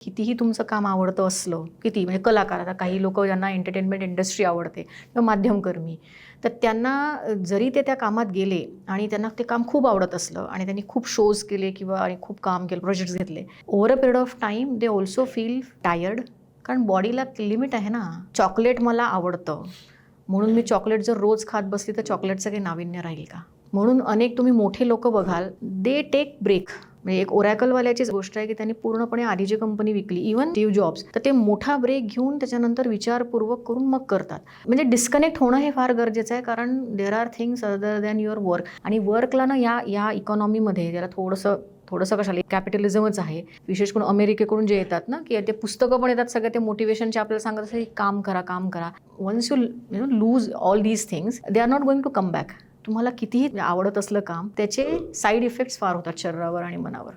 कितीही तुमचं काम आवडतं असलं किती म्हणजे कलाकार आता काही लोक ज्यांना एंटरटेनमेंट इंडस्ट्री आवडते किंवा माध्यमकर्मी तर त्यांना जरी ते त्या कामात गेले आणि त्यांना ते काम खूप आवडत असलं आणि त्यांनी खूप शोज केले किंवा आणि खूप काम केलं प्रोजेक्ट्स घेतले over a period of time they also feel tired कारण बॉडीला लिमिट आहे ना. चॉकलेट मला आवडतं. म्हणून मी चॉकलेट जर रोज खात बसली तर चॉकलेटचं काही नाविन्य राहील का? म्हणून अनेक तुम्ही मोठे लोक बघाल दे टेक ब्रेक म्हणजे एक ओरॅकलवाल्याचीच गोष्ट आहे की त्यांनी पूर्णपणे आधी जी कंपनी विकली इव्हन स्टीव्ह जॉब्स तर ते मोठा ब्रेक घेऊन त्याच्यानंतर विचारपूर्वक करून मग करतात. म्हणजे डिस्कनेक्ट होणं हे फार गरजेचं आहे कारण there are things other than your work आणि वर्कला ना या या इकॉनॉमीमध्ये ज्याला थोडंसं थोडंसं कशाला कॅपिटलिझमच आहे. विशेष करून अमेरिकेकडून जे येतात ना की ते पुस्तकं पण येतात सगळे ते मोटिवेशनचे आपल्याला सांगत असं काम करा काम करा. Once you you know lose all these things they are not going to come back तुम्हाला कितीही आवडत असलं काम त्याचे साईड इफेक्ट्स फार होतात शरीरावर आणि मनावर.